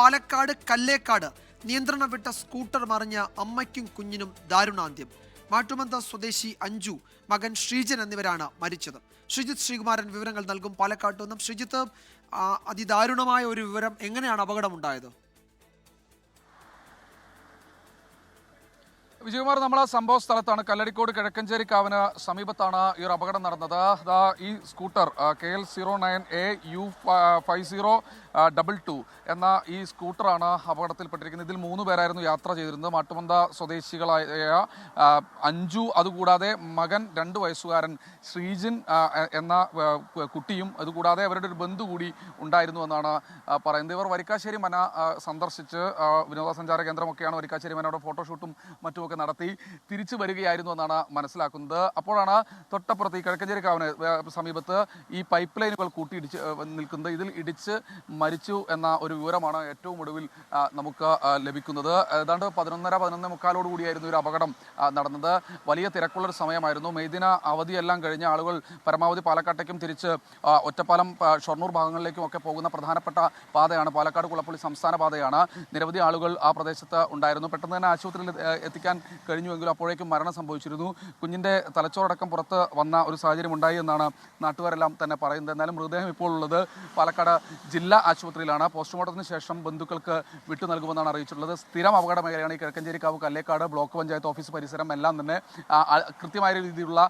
പാലക്കാട് കല്ലേക്കാട് നിയന്ത്രണം വിട്ട സ്കൂട്ടർ മറിഞ്ഞ അമ്മയ്ക്കും കുഞ്ഞിനും ദാരുണാന്ത്യം. മാട്ടുമന്ത സ്വദേശി അഞ്ജു മകൻ ശ്രീജൻ എന്നിവരാണ് മരിച്ചത്. ശ്രീജിത്ത് ശ്രീകുമാരൻ വിവരങ്ങൾ നൽകും പാലക്കാട്ട് നിന്നും. ശ്രീജിത്ത് അതിദാരുണമായ ഒരു വിവരം എങ്ങനെയാണ് അപകടമുണ്ടായത്? വിജയകുമാർ നമ്മൾ ആ സംഭവ സ്ഥലത്താണ് കല്ലടിക്കോട് കിഴക്കഞ്ചേരി കാവിന് സമീപത്താണ് ഈ ഒരു അപകടം നടന്നത്. ദാ ഈ scooter K L zero nine A U five zero double two എന്ന ഈ സ്കൂട്ടറാണ് അപകടത്തിൽപ്പെട്ടിരിക്കുന്നത്. ഇതിൽ മൂന്ന് പേരായിരുന്നു യാത്ര ചെയ്തിരുന്നത്. മാട്ടുമന്ത സ്വദേശികളായ അഞ്ജു അതുകൂടാതെ മകൻ രണ്ട് വയസ്സുകാരൻ ശ്രീജിൻ എന്ന കുട്ടിയും അതുകൂടാതെ അവരുടെ ഒരു ബന്ധു കൂടി ഉണ്ടായിരുന്നു എന്നാണ് പറയുന്നത്. ഇവർ വരിക്കാശ്ശേരി മന സന്ദർശിച്ച് വിനോദസഞ്ചാര കേന്ദ്രമൊക്കെയാണ് വരിക്കാശ്ശേരി മനയുടെ ഫോട്ടോഷൂട്ടും മറ്റുമൊക്കെ നടത്തി തിരിച്ചു വരികയായിരുന്നു എന്നാണ് മനസ്സിലാക്കുന്നത്. അപ്പോഴാണ് തൊട്ടപ്പുറത്ത് ഈ കിഴക്കഞ്ചേരി കാവന് വേ- സമീപത്ത് ഈ പൈപ്പ് ലൈനുകൾ കൂട്ടിയിടിച്ച് നിൽക്കുന്നത്. ഇതിൽ ഇടിച്ച് മരിച്ചു എന്ന ഒരു വിവരമാണ് ഏറ്റവും ഒടുവിൽ നമുക്ക് ലഭിക്കുന്നത്. ഏതാണ്ട് പതിനൊന്നര പതിനൊന്ന് മുക്കാലോടുകൂടിയായിരുന്നു ഒരു അപകടം നടന്നത്. വലിയ തിരക്കുള്ളൊരു സമയമായിരുന്നു. മെയ്ദിന അവധിയെല്ലാം കഴിഞ്ഞ ആളുകൾ പരമാവധി പാലക്കാട്ടേക്കും തിരിച്ച് ഒറ്റപ്പാലം ഷൊർണൂർ ഭാഗങ്ങളിലേക്കും ഒക്കെ പോകുന്ന പ്രധാനപ്പെട്ട പാതയാണ്. പാലക്കാട് കുളപ്പള്ളി സംസ്ഥാന പാതയാണ്. നിരവധി ആളുകൾ ആ പ്രദേശത്ത് ഉണ്ടായിരുന്നു. പെട്ടെന്ന് തന്നെ ആശുപത്രിയിൽ എത്തിക്കാൻ കഴിഞ്ഞുവെങ്കിലും അപ്പോഴേക്കും മരണം സംഭവിച്ചിരുന്നു. കുഞ്ഞിന്റെ തലച്ചോറടക്കം പുറത്ത് വന്ന ഒരു സാഹചര്യം ഉണ്ടായി എന്നാണ് നാട്ടുകാരെല്ലാം തന്നെ പറയുന്നത്. എന്നാലും മൃതദേഹം ഇപ്പോൾ ഉള്ളത് പാലക്കാട് ജില്ലാ ആശുപത്രിയിലാണ്. പോസ്റ്റ്മോർട്ടത്തിന് ശേഷം ബന്ധുക്കൾക്ക് വിട്ടു നൽകുമെന്നാണ് അറിയിച്ചിട്ടുള്ളത്. സ്ഥിരം അപകട മേഖലയാണ് ഈ കിഴക്കഞ്ചേരിക്കാവ് കല്ലേക്കാട് ബ്ലോക്ക് പഞ്ചായത്ത് ഓഫീസ് പരിസരം എല്ലാം തന്നെ കൃത്യമായ രീതിയിലുള്ള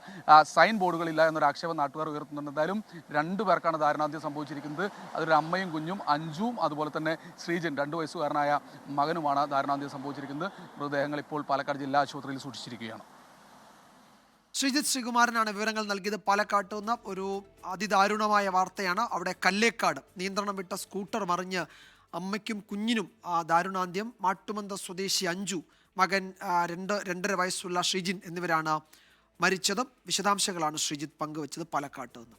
സൈൻ ബോർഡുകളില്ല എന്നൊരു ആക്ഷേപം നാട്ടുകാർ ഉയർത്തുന്നുണ്ട്. എന്തായാലും രണ്ടു പേർക്കാണ് ദാരുണാന്ത്യം സംഭവിച്ചിരിക്കുന്നത്. അതൊരു അമ്മയും കുഞ്ഞും അഞ്ചും അതുപോലെ തന്നെ ശ്രീജൻ രണ്ടു വയസ്സുകാരനായ മകനുമാണ് ദാരുണാന്ത്യം സംഭവിച്ചിരിക്കുന്നത്. മൃതദേഹങ്ങൾ ഇപ്പോൾ പാലക്കാട് ജില്ലാ ആശുപത്രിയിൽ സൂക്ഷിച്ചിരിക്കുകയാണ്. ശ്രീജിത് ശ്രീകുമാരനാണ് വിവരങ്ങൾ നൽകിയത്. പാലക്കാട്ട് നിന്ന് ഒരു അതിദാരുണമായ വാർത്തയാണ്. അവിടെ കല്ലേക്കാട് നിയന്ത്രണം വിട്ട സ്കൂട്ടർ മറിഞ്ഞ് അമ്മയ്ക്കും കുഞ്ഞിനും ആ ദാരുണാന്ത്യം. മാട്ടുമന്ത സ്വദേശി അഞ്ജു മകൻ രണ്ട് രണ്ടര വയസ്സുള്ള ഷിജിൻ എന്നിവരാണ് മരിച്ചതും വിശദാംശങ്ങളാണ് ശ്രീജിത്ത് പങ്കുവച്ചത് പാലക്കാട്ട് നിന്ന്.